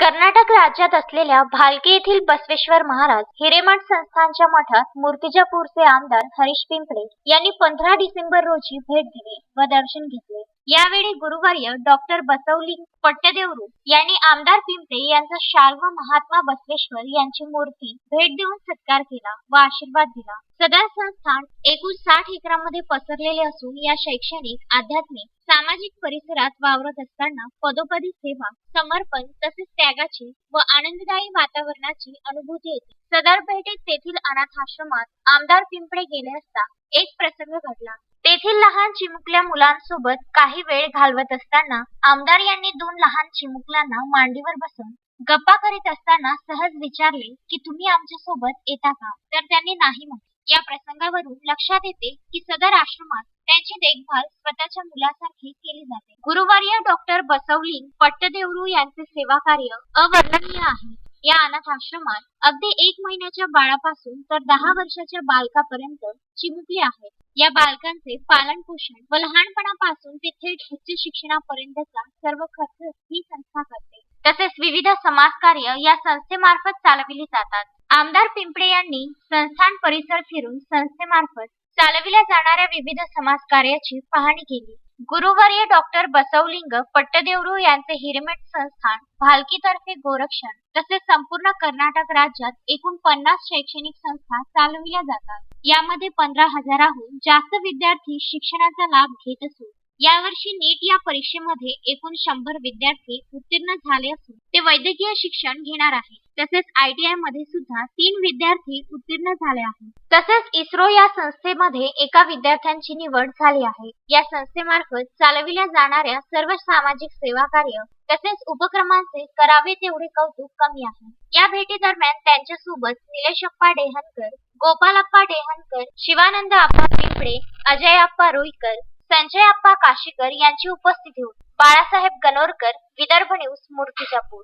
कर्नाटक राज्यात असलेल्या भालकी येथील बसवेश्वर महाराज हिरेमठ संस्थानच्या मठात मूर्तिजापूरचे आमदार हरीश पिंपळे यांनी पंधरा डिसेंबर रोजी भेट दिली व दर्शन घेतले. यावेळी गुरुवार्य डॉक्टर बसवली पट्टदेवरू यांनी आमदार पिंपळे यांचा शाल व महात्मा बसवेश्वर यांची मूर्ती भेट देऊन सत्कार केला व आशीर्वाद दिला. सदर संस्थान एकूण साठ एकरामध्ये पसरलेले असून या शैक्षणिक आध्यात्मिक सामाजिक परिसरात वावरत असताना पदोपदी सेवा समर्पण तसेच त्यागाची व आनंददायी वातावरणाची अनुभूती येते. सदर भेटीत तेथील अनाथ आश्रमात आमदार पिंपळे गेले असता एक प्रसंग घडला. तेथील लहान चिमुकल्या मुलांसोबत काही वेळ घालवत असताना आमदार यांनी दोन लहान चिमुकल्यांना मांडीवर बसून गप्पा करीत असताना सहज विचारले की तुम्ही आमच्यासोबत येता का? तर त्यांनी नाही म्हटले. या प्रसंगावरून लक्षात येते की सदर आश्रमात त्यांची देखभाल स्वतःच्या मुलासारखी केली जाते. गुरुवार्य डॉक्टर बसवली पट्टदेवरू यांचे सेवा कार्य अवर्णनीय आहे. या अनाथ आश्रमात अगदी एक महिन्याच्या बाळापासून तर दहा वर्षाच्या बालकापर्यंत चिमुकले आहेत या बालकांचे पालन पोषण व लहानपणापासून ते थेट उच्च शिक्षणापर्यंतचा सर्व खर्च ही संस्था करते. तसेच विविध समाजकार्य या संस्थेमार्फत चालविली जातात. आमदार पिंपळे यांनी संस्थान परिसर फिरून संस्थेमार्फत चालविल्या जाणाऱ्या विविध समाजकार्याची पाहणी केली. गुरुवर्य डॉक्टर बसवलिंग पट्टदेवरू यांचे हिरेमेट संस्थान भालकीतर्फे गोरक्षण तसेच संपूर्ण कर्नाटक राज्यात एकूण पन्नास शैक्षणिक संस्था चालविल्या जातात. यामध्ये पंधरा हजाराहून जास्त विद्यार्थी शिक्षणाचा लाभ घेत असून यावर्षी नीट या परीक्षेमध्ये एकूण शंभर विद्यार्थी उत्तीर्ण झाले असून ते वैद्यकीय शिक्षण घेणार आहेत. तसेच आयटीआयमध्ये सुद्धा तीन विद्यार्थी उत्तीर्ण झाले आहेत. तसेच इस्रो या संस्थेमध्ये एका विद्यार्थ्यांची निवड झाली आहे. या संस्थेमार्फत चालविल्या जाणाऱ्या सर्व सामाजिक सेवा कार्य तसेच उपक्रमांचे करावे तेवढे कौतुक कमी आहे. या भेटी दरम्यान त्यांच्यासोबत निलेशप्पा डेहनकर गोपालप्पा डेहनकर शिवानंद अप्पा पिंपळे अजय अप्पा रुईकर संजय अप्पा काशीकर यांची उपस्थिती होती. बाळासाहेब गणोरकर विदर्भ न्यूज मूर्तिजापूर